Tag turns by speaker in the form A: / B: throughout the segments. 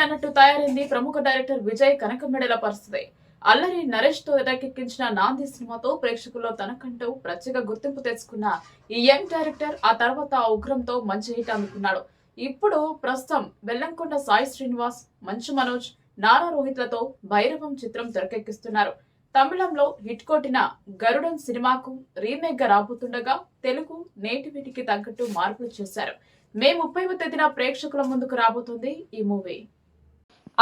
A: అన్నట్టు తయారైంది ప్రముఖ డైరెక్టర్ విజయ్ కనకమెడల పరిస్థితి. అల్లరి నరేష్తో తెరకెక్కించిన నాంది సినిమాతో ప్రేక్షకుల్లో తనకంటూ ప్రత్యేక గుర్తింపు తెచ్చుకున్న ఈ యంగ్ డైరెక్టర్ ఆ తర్వాత ఆ ఉగ్రంతో మంచి హిట్ అందుకున్నాడు. ఇప్పుడు ప్రస్తుతం బెల్లంకొండ సాయి శ్రీనివాస్ మంచు మనోజ్ నారా రోహిత్లతో భైరవం చిత్రం తెరకెక్కిస్తున్నారు. తమిళంలో హిట్ కొట్టిన గరుడన్ సినిమాకు రీమేక్గా రాబోతుండగా తెలుగు నేటివిటికి తగ్గట్టు మార్పులు చేశారు. మే ముప్పైవ తేదీన ప్రేక్షకుల ముందుకు రాబోతుంది ఈ మూవీ.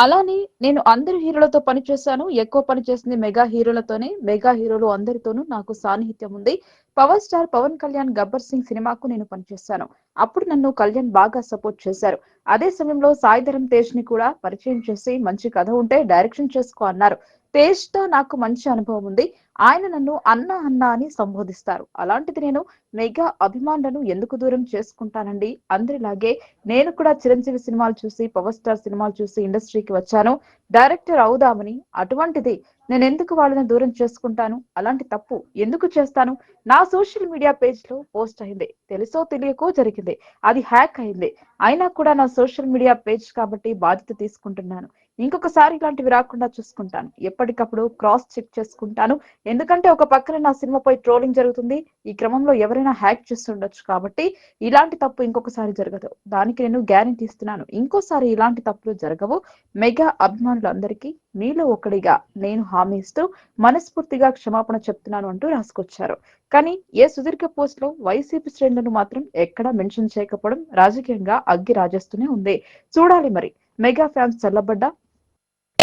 B: అలానే నేను అందరి హీరోలతో పనిచేశాను ఎక్కువ పని చేసింది మెగా హీరోలతోనే. మెగా హీరోలు అందరితోనూ నాకు సాన్నిహిత్యం ఉంది. పవర్ స్టార్ పవన్ కళ్యాణ్ గబ్బర్ సింగ్ సినిమాకు నేను పనిచేశాను. అప్పుడు నన్ను కళ్యాణ్ బాగా సపోర్ట్ చేశారు. అదే సమయంలో సాయిధరం తేజ్ని కూడా పరిచయం చేసి మంచి కథ ఉంటే డైరెక్షన్ చేసుకో అన్నారు. తేజ్తో నాకు మంచి అనుభవం ఉంది. ఆయన నన్ను అన్న అన్న అని సంబోధిస్తారు. అలాంటిది నేను మెగా అభిమానులను ఎందుకు దూరం చేసుకుంటానండి? అందరిలాగే నేను కూడా చిరంజీవి సినిమాలు చూసి పవర్ స్టార్ సినిమాలు చూసి ఇండస్ట్రీకి వచ్చాను. డైరెక్టర్ అవుదామని అటువంటిది నేను ఎందుకు వాళ్ళని దూరం చేసుకుంటాను? అలాంటి తప్పు ఎందుకు చేస్తాను? నా సోషల్ మీడియా పేజ్లో పోస్ట్ అయింది. తెలుసో తెలియకో జరిగింది. అది హ్యాక్ అయింది. అయినా కూడా నా సోషల్ మీడియా పేజ్ కాబట్టి బాధ్యత తీసుకుంటున్నాను. ఇంకొకసారి ఇలాంటివి రాకుండా చూసుకుంటాను. ఎప్పటికప్పుడు క్రాస్ చెక్ చేసుకుంటాను. ఎందుకంటే ఒక పక్కన నా సినిమాపై ట్రోలింగ్ జరుగుతుంది. ఈ క్రమంలో ఎవరైనా హ్యాక్ చేస్తుండొచ్చు కాబట్టి ఇలాంటి తప్పు ఇంకొకసారి జరగదు. దానికి నేను గ్యారెంటీ ఇస్తున్నాను. ఇంకోసారి ఇలాంటి తప్పులు జరగవు. మెగా అభిమానులందరికీ మీలో ఒకడిగా నేను హామీ ఇస్తూ మనస్ఫూర్తిగా క్షమాపణ చెప్తున్నాను అంటూ రాసుకొచ్చారు. కానీ ఏ సుదీర్ఘ పోస్ట్లో వైసీపీ శ్రేణులను మాత్రం ఎక్కడా మెన్షన్ చేయకపోవడం రాజకీయంగా అగ్గి రాజేస్తూనే ఉంది. చూడాలి మరి. మెగా ఫ్యాన్స్ చల్లబడ్డా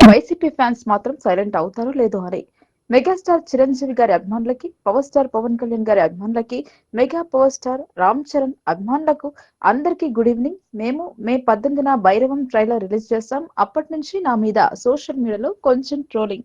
B: వైసీపీ ఫ్యాన్స్ మాత్రం సైలెంట్ అవుతారో లేదో అని. మెగాస్టార్ చిరంజీవి గారి అభిమానులకి పవర్ స్టార్ పవన్ కళ్యాణ్ గారి అభిమానులకి mega power star Ram Charan అభిమానులకు అందరికీ గుడ్ ఈవినింగ్. మేము మే పద్దెనిమిదిన భైరవం ట్రైలర్ రిలీజ్ చేస్తాం. అప్పటి నుంచి నా మీద సోషల్ మీడియాలో కొంచెం ట్రోలింగ్.